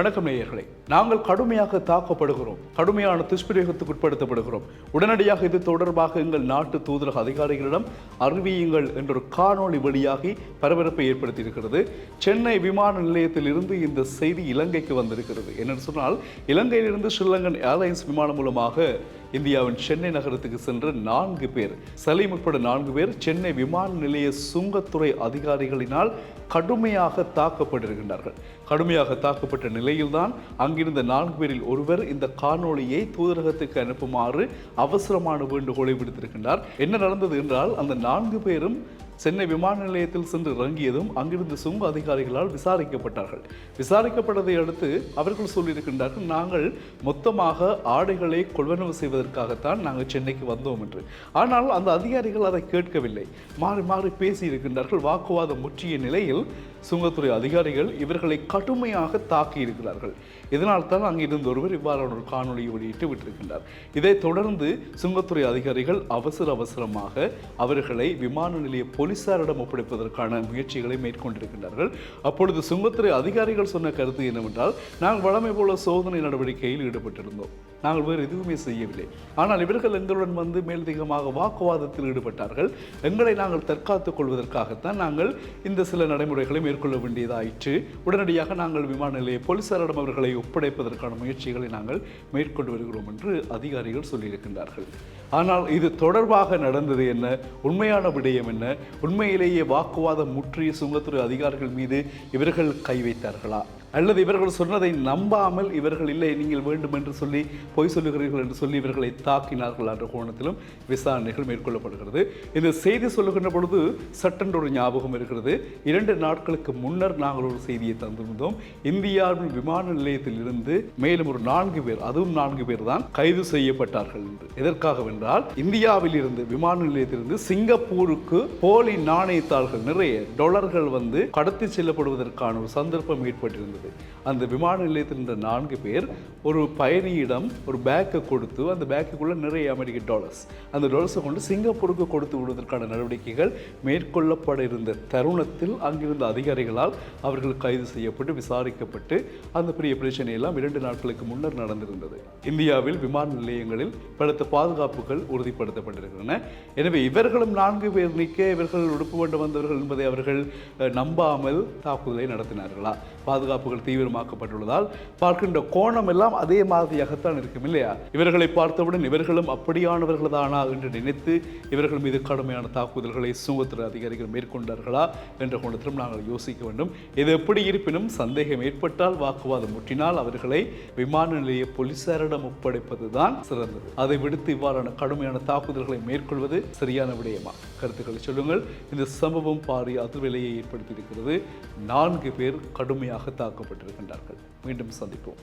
வணக்கம் நேயர்களே. நாங்கள் கடுமையாக தாக்கப்படுகிறோம். கடுமையான துஷ்பிரயோகத்துக்கு உட்படுத்தப்படுகிறோம். உடனடியாக இது தொடர்பாக எங்கள் நாட்டு தூதரக அதிகாரிகளிடம் அறிவியுங்கள் என்றொரு காணொளி வெளியாகி பரபரப்பை ஏற்படுத்தியிருக்கிறது. சென்னை விமான நிலையத்தில் இருந்து இந்த செய்தி இலங்கைக்கு வந்திருக்கிறது. என்னென்னு சொன்னால் இலங்கையிலிருந்து ஸ்ரீலங்கன் ஏர்லைன்ஸ் விமானம் மூலமாக இந்தியாவின் சென்னை நகரத்துக்கு சென்ற நான்கு பேர் சலீம் உட்பட நான்கு பேர் சென்னை விமான நிலைய சுங்கத்துறை அதிகாரிகளினால் கடுமையாக தாக்கப்பட்டிருக்கின்றார்கள். கடுமையாக தாக்கப்பட்ட நிலையில்தான் அங்கிருந்த நான்கு பேரில் ஒருவர் இந்த காணொளியை தூதரகத்துக்கு அனுப்புமாறு அவசரமான வேண்டுகோளை விடுத்திருக்கின்றார். என்ன நடந்தது என்றால் அந்த நான்கு பேரும் சென்னை விமான நிலையத்தில் சென்று இறங்கியதும் அங்கிருந்து சுங்க அதிகாரிகளால் விசாரிக்கப்பட்டார்கள். விசாரிக்கப்பட்டதை அடுத்து அவர்கள் சொல்லியிருக்கின்றார்கள் நாங்கள் மொத்தமாக ஆடைகளை கொள்வனவு செய்வதற்காகத்தான் நாங்கள் சென்னைக்கு வந்தோம் என்று. ஆனால் அந்த அதிகாரிகள் அதை கேட்கவில்லை. மாறி மாறி பேசியிருக்கின்றார்கள். வாக்குவாதம் முற்றிய நிலையில் சுங்கத்துறை அதிகாரிகள் இவர்களை கடுமையாக தாக்கி இருக்கிறார்கள். இதனால் தான் அங்கிருந்து ஒருவர் இவ்வாறான ஒரு காணொலியை வெளியிட்டு விட்டிருக்கின்றார். இதைத் தொடர்ந்து சுங்கத்துறை அதிகாரிகள் அவசர அவசரமாக அவர்களை விமான நிலைய போலீசாரிடம் ஒப்படைப்பதற்கான முயற்சிகளை மேற்கொண்டிருக்கின்றார்கள். அப்பொழுது சுங்கத்துறை அதிகாரிகள் சொன்ன கருத்து என்னவென்றால் நாங்கள் வழமை போல சோதனை நடவடிக்கையில் ஈடுபட்டிருந்தோம். நாங்கள் வேறு எதுவுமே செய்யவில்லை. ஆனால் இவர்கள் எங்களுடன் வந்து மேலதிகமாக வாக்குவாதத்தில் ஈடுபட்டார்கள். எங்களை நாங்கள் தற்காத்துக் கொள்வதற்காகத்தான் நாங்கள் இந்த சில நடைமுறைகளை மேற்கொள்ள வேண்டியதாயிற்று. உடனடியாக நாங்கள் விமான நிலைய போலீசாரிடம் அவர்களை ஒப்படைப்பதற்கான முயற்சிகளை நாங்கள் மேற்கொண்டு வருகிறோம் என்று அதிகாரிகள் சொல்லியிருக்கின்றார்கள். ஆனால் இது தொடர்பாக நடந்தது என்ன? உண்மையான விடயம் என்ன? உண்மையிலேயே வாக்குவாதம் முற்றிய சுங்கத்துறை அதிகாரிகள் மீது இவர்கள் கை வைத்தார்களா? அல்லது இவர்கள் சொன்னதை நம்பாமல் இவர்கள் இல்லை நீங்கள் வேண்டும் என்று சொல்லி பொய் சொல்லுகிறீர்கள் என்று சொல்லி இவர்களை தாக்கினார்கள் என்ற கோணத்திலும் விசாரணைகள் மேற்கொள்ளப்படுகிறது. இந்த செய்தி சொல்லுகின்ற பொழுது சட்டென்ற ஒரு ஞாபகம் இருக்கிறது இரண்டு நாட்களுக்கு முன்னர் நாங்கள் ஒரு செய்தியை தந்திருந்தோம். இந்தியாவின் விமான நிலையத்தில் இருந்து மேலும் ஒரு நான்கு பேர் அதுவும் நான்கு பேர் தான் கைது செய்யப்பட்டார்கள் என்று. எதற்காக என்றால் இந்தியாவில் இருந்து விமான நிலையத்திலிருந்து சிங்கப்பூருக்கு போலி நாணயத்தாள்கள் நிறைய டாலர்கள் வந்து கடத்தி செல்லப்படுவதற்கான ஒரு சந்தர்ப்பம் ஏற்பட்டிருந்தது. হবে அந்த விமான நிலையத்தில் இருந்த நான்கு பேர் ஒரு பயணியிடம் ஒரு பேக்கை கொடுத்து அந்த பேக்குக்குள்ளே நிறைய அமெரிக்க டாலர்ஸ் அந்த டாலர்ஸை கொண்டு சிங்கப்பூருக்கு கொடுத்து விடுவதற்கான நடவடிக்கைகள் மேற்கொள்ளப்பட இருந்த தருணத்தில் அங்கிருந்த அதிகாரிகளால் அவர்கள் கைது செய்யப்பட்டு விசாரிக்கப்பட்டு அந்த பெரிய பிரச்சனையெல்லாம் இரண்டு நாட்களுக்கு முன்னர் நடந்திருந்தது. இந்தியாவில் விமான நிலையங்களில் பலத்த பாதுகாப்புகள் உறுதிப்படுத்தப்பட்டிருக்கின்றன. எனவே இவர்களும் நான்கு பேர் நிற்க இவர்கள் உடுப்பு கொண்டு வந்தவர்கள் என்பதை அவர்கள் நம்பாமல் தாக்குதலை நடத்தினார்களா? பாதுகாப்புகள் தீவிரமாக்கப்பட்டுள்ளதால் பார்க்கின்ற கோணம் எல்லாம் அதே மாதிரியாகத்தான் இருக்கும் இல்லையா? இவர்களை பார்த்தவுடன் இவர்களும் அப்படியானவர்கள் தானா என்று நினைத்து இவர்கள் மீது கடுமையான தாக்குதல்களை சுங்கத்துறை அதிகாரிகள் மேற்கொண்டார்களா என்ற கோணத்திலும் நாங்கள் யோசிக்க வேண்டும். இது எப்படி இருப்பினும் சந்தேகம் ஏற்பட்டால் வாக்குவாதம் முற்றினால் அவர்களை விமான நிலைய போலீசாரிடம் ஒப்படைப்பதுதான் சிறந்தது. அதை விடுத்து இவ்வாறான கடுமையான தாக்குதல்களை மேற்கொள்வது சரியான விடயமா? கருத்துக்களை சொல்லுங்கள். இந்த சம்பவம் பாரிய அதிர்வலையை ஏற்படுத்தியிருக்கிறது. நான்கு பேர் கடுமையாக ഉണ്ടാക്കൽ വീണ്ടും സന്ദിപ്പും